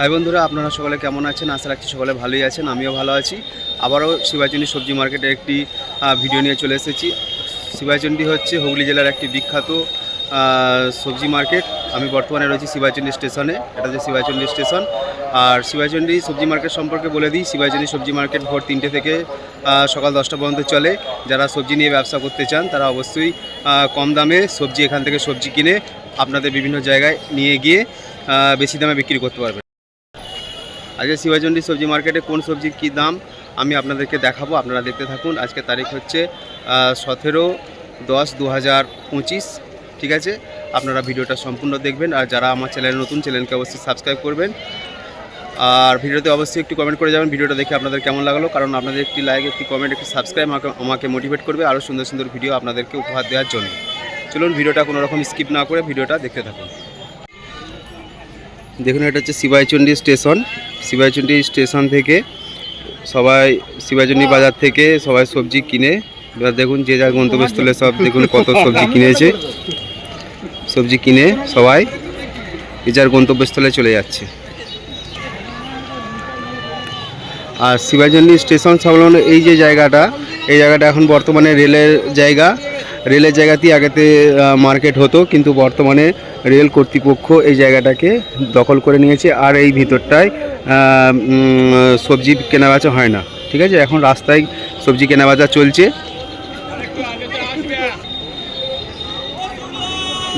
High বন্ধুরা, আপনারা সকলে কেমন আছেন? আশা রাখছি সকলে ভালোই আছেন, আমিও ভালো আছি। আবারও শিবাচন্ডী সবজি মার্কেটে একটি ভিডিও নিয়ে চলে এসেছি। শিবাচন্ডী হচ্ছে হুগলি জেলার একটি বিখ্যাত সবজি মার্কেট। আমি বর্তমানে রয়েছি শিবাচন্ডী স্টেশনে, এটা হচ্ছে শিবাচন্ডী স্টেশন। আর শিবাচন্ডী সবজি মার্কেট সম্পর্কে বলে দিই শিবাচন্ডী সবজি মার্কেট ভোর তিনটে থেকে সকাল দশটা পর্যন্ত চলে। যারা সবজি নিয়ে ব্যবসা করতে চান, তারা অবশ্যই কম দামে সবজি এখান থেকে সবজি কিনে আপনাদের বিভিন্ন জায়গায় নিয়ে গিয়ে বেশি দামে বিক্রি করতে পারবেন। আজকে শিবাচন্ডী সবজি মার্কেটে কোন সবজির কী দাম আমি আপনাদেরকে দেখাবো, আপনারা দেখতে থাকুন। আজকে তারিখ হচ্ছে সতেরো দশ দু ঠিক আছে? আপনারা ভিডিওটা সম্পূর্ণ দেখবেন আর যারা আমার চ্যানেল নতুন, চ্যানেলকে অবশ্যই সাবস্ক্রাইব করবেন। আর ভিডিওতে অবশ্যই একটু কমেন্ট করে যাবেন, ভিডিওটা দেখে আপনাদের কেমন লাগল? কারণ আপনাদের একটি লাইক একটি কমেন্ট একটি সাবস্ক্রাইব আমাকে আমাকে মোটিভেট করবে আরও সুন্দর সুন্দর ভিডিও আপনাদেরকে উপহার দেওয়ার জন্য। চলুন ভিডিওটা কোনো রকম স্কিপ না করে ভিডিওটা দেখতে থাকুন। দেখুন, এটা হচ্ছে শিবাইচন্ডী স্টেশন। শিবাইচন্ডী স্টেশন থেকে সবাই শিবাইচন্ডী বাজার থেকে সবাই সবজি কিনে, এবার দেখুন যে যার গন্তব্যস্থলে সব, দেখুন কত সবজি কিনেছে। সবজি কিনে সবাই যে যার গন্তব্যস্থলে চলে যাচ্ছে। আর শিবাচন্ডী স্টেশন সংলগ্ন এই যে জায়গাটা, এই জায়গাটা এখন বর্তমানে রেলের জায়গা। রেলের জায়গাতেই আগেতে মার্কেট হতো, কিন্তু বর্তমানে রেল কর্তৃপক্ষ এই জায়গাটাকে দখল করে নিয়েছে, আর এই ভিতরটায় সবজি কেনাবেচা হয় না, ঠিক আছে? এখন রাস্তায় সবজি কেনাবেচা চলছে।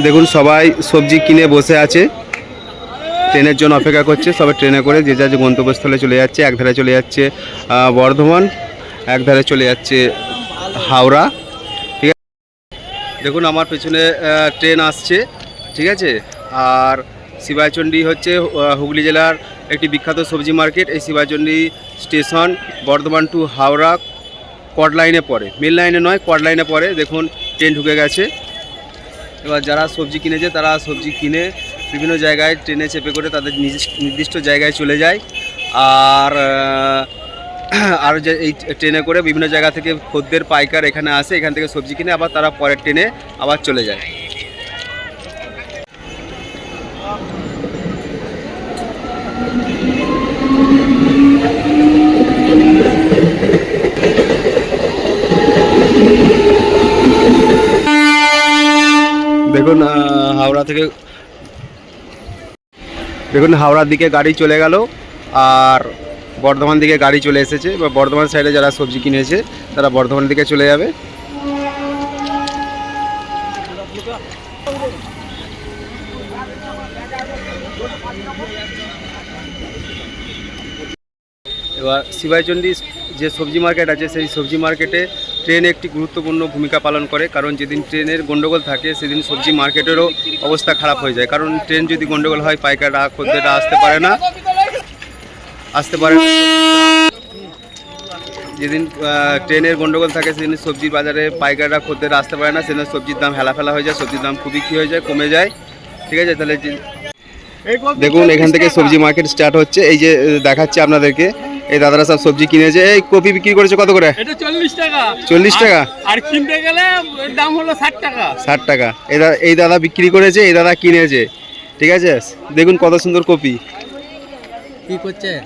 দেখুন, সবাই সবজি কিনে বসে আছে। ট্রেনের জন্য অপেক্ষা করছে, সবাই ট্রেনে করে যে যার যে গন্তব্যস্থলে চলে যাচ্ছে এক ধারে চলে যাচ্ছে বর্ধমান এক ধারে চলে যাচ্ছে হাওড়া। দেখুন, আমার পেছনে ট্রেন আসছে, ঠিক আছে? আর শিবাচন্ডী হচ্ছে হুগলি জেলার একটি বিখ্যাত সবজি মার্কেট। এই শিবাচন্ডী স্টেশন বর্ধমান টু হাওড়া কড লাইনে পড়ে। মেন লাইনে নয় কড লাইনে পড়ে। দেখুন ট্রেন ঢুকে গেছে। এবার যারা সবজি কিনেছে, তারা সবজি কিনে বিভিন্ন জায়গায় ট্রেনে চেপে করে তাদের নির্দিষ্ট জায়গায় চলে যায়। আর আহ, আর যে এই ট্রেনে করে বিভিন্ন জায়গা থেকে খদ্দের পাইকার এখানে আসে এখান থেকে সবজি কিনে আবার তারা পরের ট্রেনে আবার চলে যায়। দেখুন হাওড়া থেকে দেখুন হাওড়ার দিকে গাড়ি চলে গেল আর বর্ধমান দিকে গাড়ি চলে এসেছে। এবার বর্ধমান সাইডে যারা সবজি কিনেছে, তারা বর্ধমান দিকে চলে যাবে। এবার শিবাইচন্ডী যে সবজি মার্কেট আছে, সেই সবজি মার্কেটে ট্রেন একটি গুরুত্বপূর্ণ ভূমিকা পালন করে। কারণ যেদিন ট্রেনের গন্ডগোল থাকে, সেদিন সবজি মার্কেটেরও অবস্থা খারাপ হয়ে যায়। কারণ ট্রেন যদি গন্ডগোল হয়, পাইকাররা, খদ্দেররা আসতে পারে না। আসতে পারে। না যেদিন ট্রেনের গন্ডগোল থাকে সেদিন সবজির বাজারে পাইকাররা খদ্দেররা আসতে পারে না। সেদিন সবজির দাম হেলাফেলা হয়ে যায় সবজির দাম খুবই কী হয়ে যায় কমে যায়। ঠিক আছে? তাহলে দেখুন এখান থেকে সবজি মার্কেট স্টার্ট হচ্ছে। এই যে দেখাচ্ছে আপনাদেরকে। এই দাদারা সব সবজি কিনেছে। এই কপি বিক্রি করেছে কত করে? এটা চল্লিশ টাকা। 40 টাকা? আর- কিনতে গেলে দাম হলো ষাট টাকা। ষাট টাকা। এই দা- এই দাদা বিক্রি করেছে এই দাদা কিনেছে। ঠিক আছে? দেখুন কত সুন্দর কপি। কি করছে?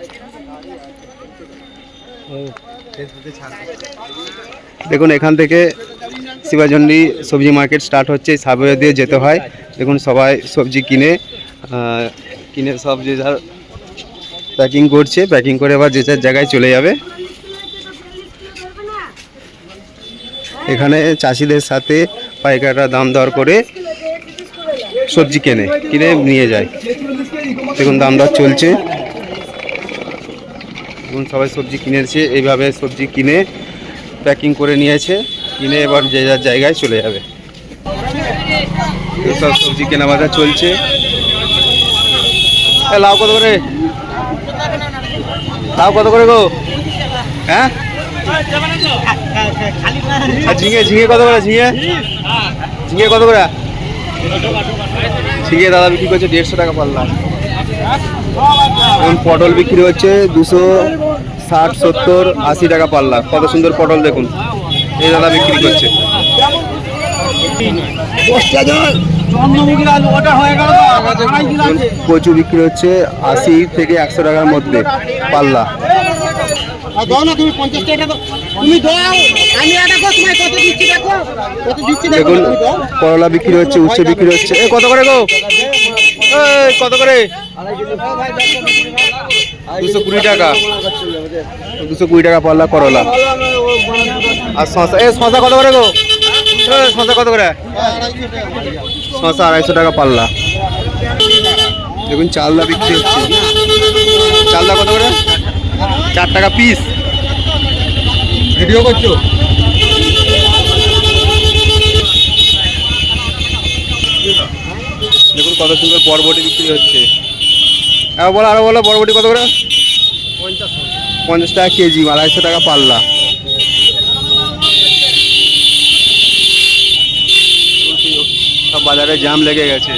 দেখুন, এখান থেকে শিবাচন্ডী সবজি মার্কেট স্টার্ট হচ্ছে সাবওয়ে দিয়ে যেতে হয়। দেখুন, সবাই সবজি কিনে কিনে সব যে যার প্যাকিং করছে প্যাকিং করে আবার যে যার জায়গায় চলে যাবে। এখানে চাষিদের সাথে পাইকাররা দাম দর করে সবজি কেনে, কিনে নিয়ে যায়। দেখুন, দাম দর চলছে। দেখুন সবাই সবজি কিনেছে, এইভাবে সবজি কিনে প্যাকিং করে নিয়েছে, কিনে এবার যে যার জায়গায় চলে যাবে। সব সবজি কেনা বাজার চলছে। লাউ কত করে? লাউ কত করে গো? হ্যাঁ? ঝিঙে ঝিঙে কত করে, ঝিঙে? ঝিঙে কত করে? ঝিঙে দাদা বিক্রি করছে দেড়শো টাকা এখন পটল বিক্রি হচ্ছে দুশো ষাট, সত্তর, আশি টাকা পাল্লা। কত সুন্দর পটল দেখুন। এই দাদা বিক্রি করছে। কচু বিক্রি হচ্ছে আশি থেকে একশো টাকার মধ্যে পাল্লা। দাও না তুমি পঞ্চাশ টাকা তুমি দাও। আমি এটা কো তোমায় কত দিচ্ছি দেখো। কত দিচ্ছি দেখো করলা বিক্রি হচ্ছে উচ্ছে বিক্রি হচ্ছে। এ কত করে গো? এই, কত করে? দুশো কুড়ি টাকা। দুশো কুড়ি টাকা পাল্লা করলা। আর শশা এ শশা কত করে গো? শশা কত করে? শশা আড়াইশো টাকা পাল্লা দেখুন চালদা বিক্রি হচ্ছে। চালদা কত করে? চার টাকা পিস ভিডিও করছ? দেখুন কত সুন্দর বরবটি বিক্রি হচ্ছে। হ্যাঁ বলো, আরও বলো, বরবটি কত করে? পঞ্চাশ টাকা কেজি, আড়াইশো টাকা পাল্লা। সব বাজারে জাম লেগে গেছে।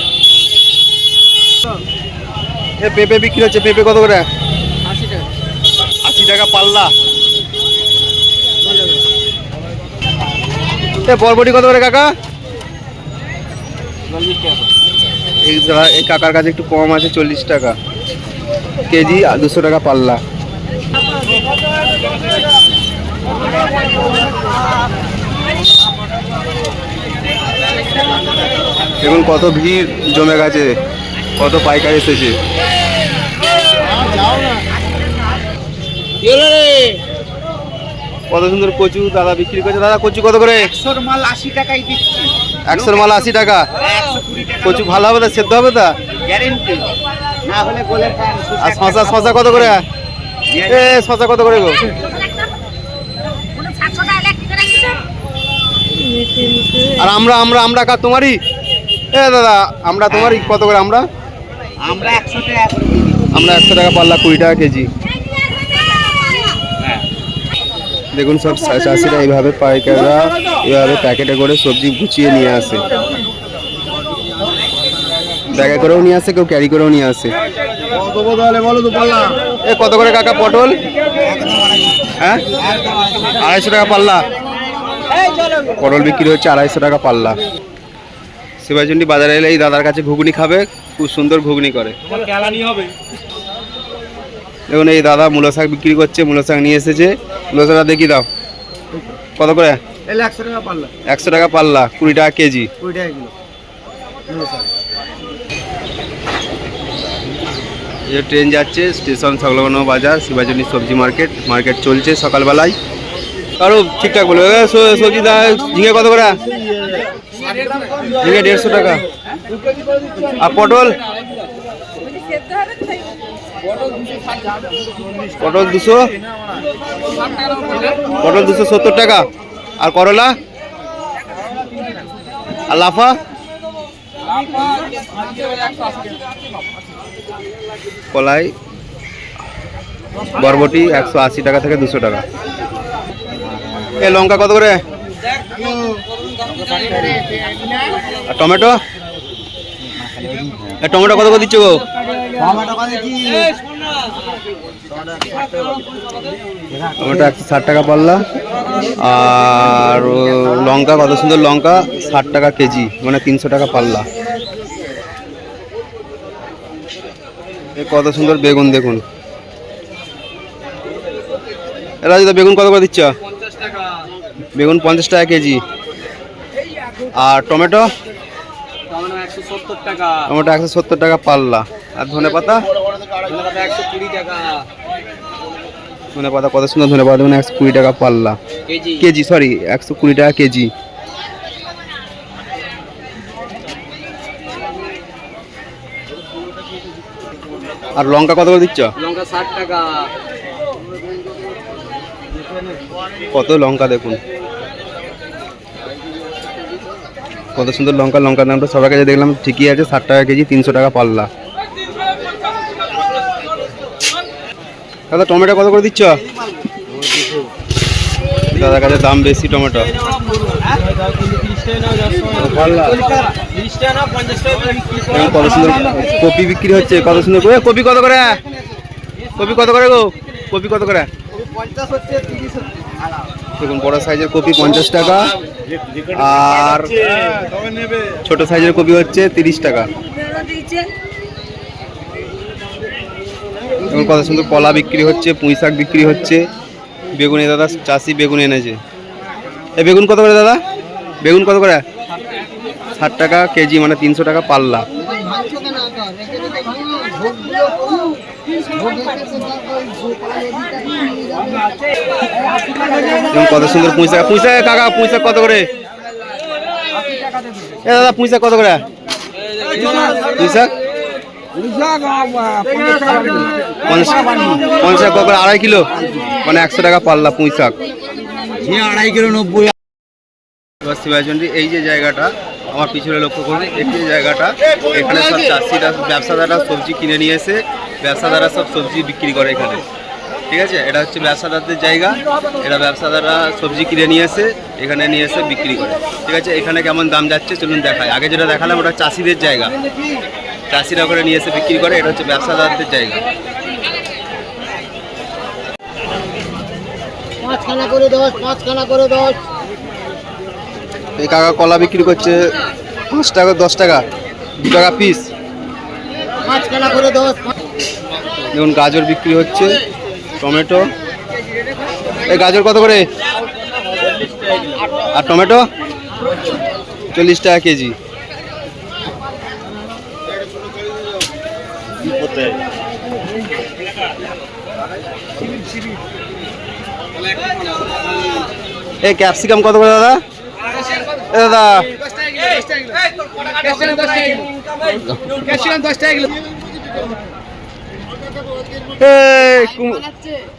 পেঁপে বিক্রি হচ্ছে, পেঁপে কত করে আশি টাকা পাল্লা এ বরবটি কত করে কাকা? এই এই কাকার কাছে একটু কম আছে চল্লিশ টাকা। কেজি আর দুশো টাকা পাল্লা। দেখুন কত ভিড় জমে গেছে কত পাইকার এসেছে। কত সুন্দর কচু দাদা বিক্রি করছে। দাদা কচু কত করে? একশোর মাল আশি টাকাই দিচ্ছি একশোর মাল আশি টাকা? কচু ভালো হবে তা? সেদ্ধ হবে তা? গ্যারেন্টি। না হলে বলে আর শশা শশা কত করে? এ শশা কত করে গো? আর আমরা আমরা আমরা কার তোমারই? এ দাদা আমরা তোমারই কত করে আমরা? আমরা একশো টাকা আমরা একশো টাকা পাল্লা কুড়ি টাকা কেজি। দেখুন সব চাষিরা এইভাবে পাইকাররা এইভাবে প্যাকেটে করে সবজি গুছিয়ে নিয়ে আসে। ব্যাগে করেও নিয়ে আসে, কেউ ক্যারি করেও নিয়ে আসে। এ, কত করে কাকা পটল? হ্যাঁ? আড়াইশো টাকা পাল্লা। পটল বিক্রি হচ্ছে আড়াইশো টাকা পাল্লা। শিবাচন্ডী বাজারে এলে এই দাদার কাছে ঘুগনি খাবে, খুব সুন্দর ঘুগনি করে। দেখুন এই দাদা মূলো শাক বিক্রি করছে মূলো শাক নিয়ে এসেছে। মূলো শাকটা দেখি দাও। কত করে? একশো টাকা একশো টাকা পাল্লা কুড়ি টাকা কেজি। কুড়ি টাকা কিলো। যে ট্রেন যাচ্ছে স্টেশন সংলগ্ন বাজার শিবাচন্ডী সবজি মার্কেট। মার্কেট চলছে সকালবেলায়। আরও ঠিকঠাক বলবে? সবজি দা ঝিঙে কত করে? ঝিঙে দেড়শো টাকা। আর পটল? পটল দুশো। পটল দুশো সত্তর টাকা। আর করলা? আর লাফা? কলাই? বরবটি একশো আশি টাকা থেকে দুশো টাকা। এ, লঙ্কা কত করে? টমেটো? টমেটো কত করে দিচ্ছ গো? টমেটো একশো ষাট টাকা পাল্লা। আর লঙ্কা, কত সুন্দর লঙ্কা, ষাট টাকা কেজি মানে তিনশো টাকা পাল্লা। কত সুন্দর বেগুন, দেখুন। রাজুদা বেগুন কত করে দিচ্ছ? বেগুন পঞ্চাশ টাকা কেজি। আর টমেটো? টমেটো একশো সত্তর টাকা। পাল্লা। আর ধনে পাতা? ধনে পাতা কত সুন্দর ধনে পাতা একশো কুড়ি টাকা পাল্লা। কেজি? কেজি সরি একশো কুড়ি টাকা কেজি। আর লঙ্কা কত করে দিচ্ছ? লঙ্কা ষাট টাকা। কত লঙ্কা দেখুন। কত সুন্দর লঙ্কা, লঙ্কার দামটা সবার কাছে দেখলাম, ঠিকই আছে, ষাট টাকা কেজি, তিনশো টাকা পাল্লা। দাদা, টমেটো কত করে দিচ্ছ? দাদার কাছে দাম বেশি টমেটো। কত সুন্দর কপি বিক্রি হচ্ছে, কত সুন্দর কপি কত করে? কপি কত করে গো? কপি কত করে? পঞ্চাশ হচ্ছে তিরিশ দেখুন বড় সাইজের কপি পঞ্চাশ টাকা। আর ছোট সাইজের কপি হচ্ছে তিরিশ টাকা। এবং কত সুন্দর কলা বিক্রি হচ্ছে, পুঁই শাক বিক্রি হচ্ছে। বেগুন দাদা, চাষি বেগুন এনেছে। এ বেগুন কত করে দাদা? বেগুন কত করে? ষাট টাকা কেজি মানে তিনশো টাকা পাল্লা। কত সুন্দর পুঁই শাক। পুঁই শাক কাকা পুঁইশাক কত করে? এ দাদা পুঁই শাক কত করে? পুঁই শাক? পঞ্চাশ টাকা করে আড়াই কিলো? মানে একশো টাকা পাল্লা পুঁই শাক। আড়াই কিলো নব্বই। এই যে জায়গাটা আমার পিছনে লক্ষ্য করুন, একটি জায়গাটা, এখানে সব চাষিরা, ব্যবসাদাররা সবজি কিনে নিয়ে এসে ব্যবসাদাররা সব সবজি বিক্রি করে এখানে। ঠিক আছে? এটা হচ্ছে ব্যবসাদারদের জায়গা এরা ব্যবসাদাররা সবজি কিনে নিয়ে এসে এখানে নিয়ে এসে বিক্রি করে। ঠিক আছে? এখানে কেমন দাম যাচ্ছে চলুন দেখায় আগে যেটা দেখালাম, ওটা চাষিদের জায়গা। চাষিরা ওখানে নিয়ে এসে বিক্রি করে, এটা হচ্ছে ব্যবসাদারদের জায়গা। পাঁচখানা করে দশ, পাঁচখানা করে দশ। এই কাকা কলা বিক্রি করছে পাঁচ টাকা, দশ টাকা, দু টাকা পিস দেখুন, গাজর বিক্রি হচ্ছে, টমেটো। এই গাজর কত করে? আর টমেটো? চল্লিশ টাকা কেজি। এই ক্যাপসিকাম কত করে দাদা? দাদা।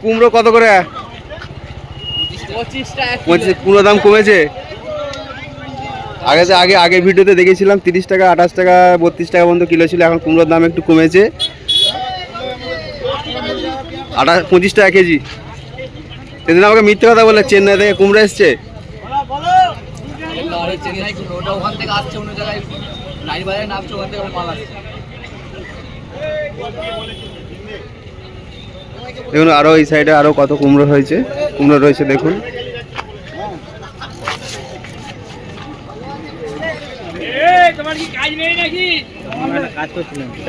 কুমড়ো কত করে? কুমড়ো দাম কমেছে? আগে আগে, আগের ভিডিওতে দেখেছিলাম তিরিশ টাকা, আঠাশ টাকা, বত্রিশ টাকা পর্যন্ত কিলো ছিল, এখন কুমড়োর দাম একটু কমেছে। আঠাশ, পঁচিশ টাকা কেজি। সেদিন আমাকে মিথ্যে কথা বলে, চেন্নাই থেকে কুমড়ো এসছে। ওটা ওখান থেকে আসছে অন্য জায়গায় লাইন বাজারে নামছে ওখান থেকে মাল আসছে। দেখুন আরও এই সাইডে আরও কত কুমড়ো হয়েছে। কুমড়ো রয়েছে দেখুন।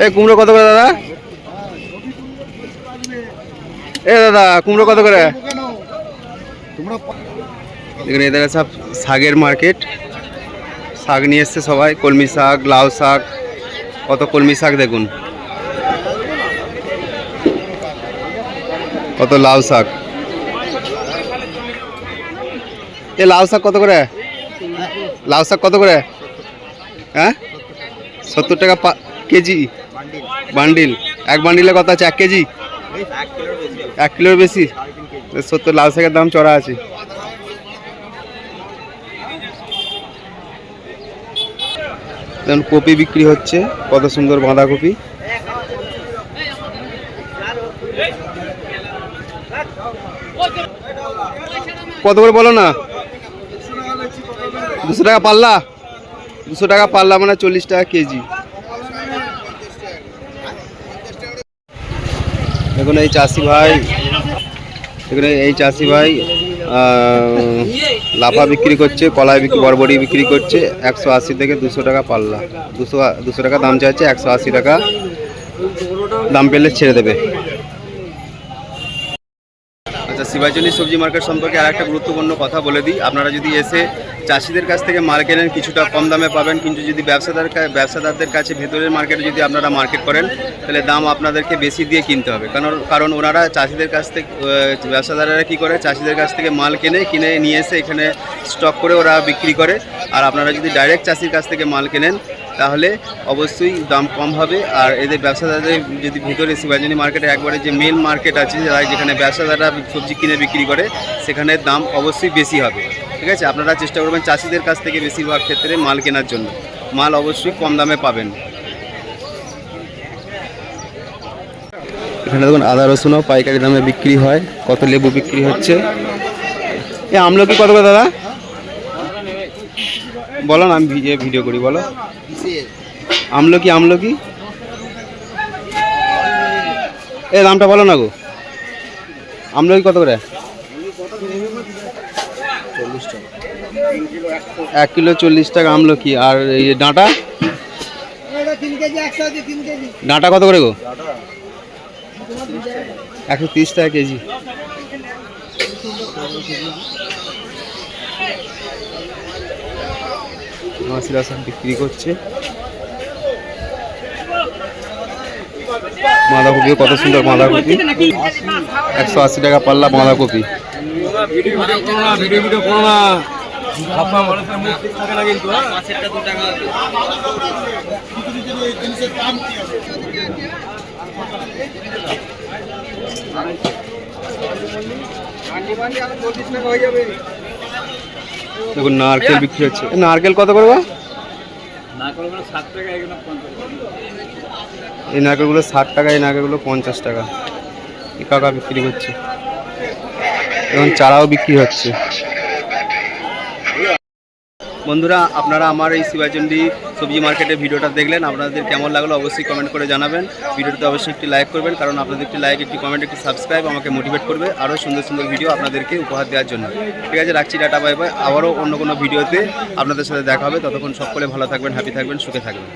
এ কুমড়ো কত করে দাদা? এ দাদা কুমড়ো কত করে? দেখুন এদের সব শাকের মার্কেট শাক নিয়ে এসছে সবাই, কলমি শাক, লাউ শাক, কত কলমি শাক দেখুন। কত লাউ শাক। এ লাউ শাক কত করে? লাউ শাক কত করে? হ্যাঁ? সত্তর টাকা কেজি। বান্ডিল। এক বান্ডিলে কত আছে? এক কেজি? এক কিলোর বেশি? সত্তর লাউ শাকের দাম চড়া আছে। যেমন কপি বিক্রি হচ্ছে, কত সুন্দর বাঁধাকপি। কত করে বলো না? দুশো টাকা পাল্লা? দুশো টাকা পাল্লা মানে চল্লিশ টাকা কেজি। দেখুন, এই চাষি ভাই। দেখুন, এই চাষি ভাই লাফা বিক্রি করছে, কলাই বিক্রি বরবড়ি বিক্রি করছে, একশো আশি থেকে দুশো টাকা পাল্লা। দুশো দুশো টাকা দাম চাইছে, একশো আশি টাকা দাম পেলে ছেড়ে দেবে। শিবাচলী সবজি মার্কেট সম্পর্কে আর একটা গুরুত্বপূর্ণ কথা বলে দিই। আপনারা যদি এসে চাষিদের কাছ থেকে মাল কেনেন, কিছুটা কম দামে পাবেন, কিন্তু যদি ব্যবসাদার ব্যবসাদারদের কাছে ভেতরের মার্কেটে যদি আপনারা মার্কেট করেন, তাহলে দাম আপনাদেরকে বেশি দিয়ে কিনতে হবে। কারণ কারণ ওনারা চাষিদের কাছ থেকে ব্যবসাদাররা কী করে? চাষিদের কাছ থেকে মাল কেনে, কিনে নিয়ে এসে এখানে স্টক করে ওরা বিক্রি করে। আর আপনারা যদি ডাইরেক্ট চাষির কাছ থেকে মাল কেনেন তাহলে অবশ্যই দাম কম হবে। আর এদের ব্যবসাদারদের যদি ভিতরে শিবাজনী মার্কেটে একবারে যে মেন মার্কেট আছে যেখানে ব্যবসাদাররা সবজি কিনে বিক্রি করে, সেখানে দাম অবশ্যই বেশি হবে। ঠিক আছে? আপনারা চেষ্টা করবেন চাষিদের কাছ থেকে বেশিরভাগ ক্ষেত্রে মাল কেনার জন্য। মাল অবশ্যই কম দামে পাবেন। এখানে দেখুন আদা, রসুনও পাইকারি দামে বিক্রি হয়। কত লেবু বিক্রি হচ্ছে? এ, আমলকি কত করে দাদা? বলো না, আমি ভিডিও করি, বলো। আমলকি আমলকি? এ, দামটা বলো না গো। আমলকি কত করে? এক কিলো চল্লিশ টাকা আমলকি। আর এই ডাঁটা? ডাঁটা কত করে গো? একশো তিরিশ টাকা কেজি। মাসিরা সব বিক্রি করছে। বাঁধাকপিও কত সুন্দর বাঁধাকপি। একশো আশি টাকা পাল্লা বাঁধাকপি। দেখুন নারকেল বিক্রি হচ্ছে। নারকেল কত করব? এই নারকেলগুলো ষাট টাকা এই নারকেলগুলো পঞ্চাশ টাকা। কাকা বিক্রি করছে। এবং চারাও বিক্রি হচ্ছে। বন্ধুরা, আপনারা আমার এই শিবাচন্ডী সবজি মার্কেটের ভিডিওটা দেখলেন, আপনাদের কেমন লাগল অবশ্যই কমেন্ট করে জানাবেন। ভিডিওতে অবশ্যই একটি লাইক করবেন, কারণ আপনাদের একটি লাইক, একটি কমেন্ট, একটি সাবস্ক্রাইব আমাকে মোটিভেট করবে আরও সুন্দর সুন্দর ভিডিও আপনাদেরকে উপহার দেওয়ার জন্য। ঠিক আছে, রাখছি ডাটা বাই বাই। আবারও অন্য কোনো ভিডিওতে আপনাদের সাথে দেখা হবে। ততক্ষণ সকলে ভালো থাকবেন, হ্যাপি থাকবেন, সুখে থাকবেন।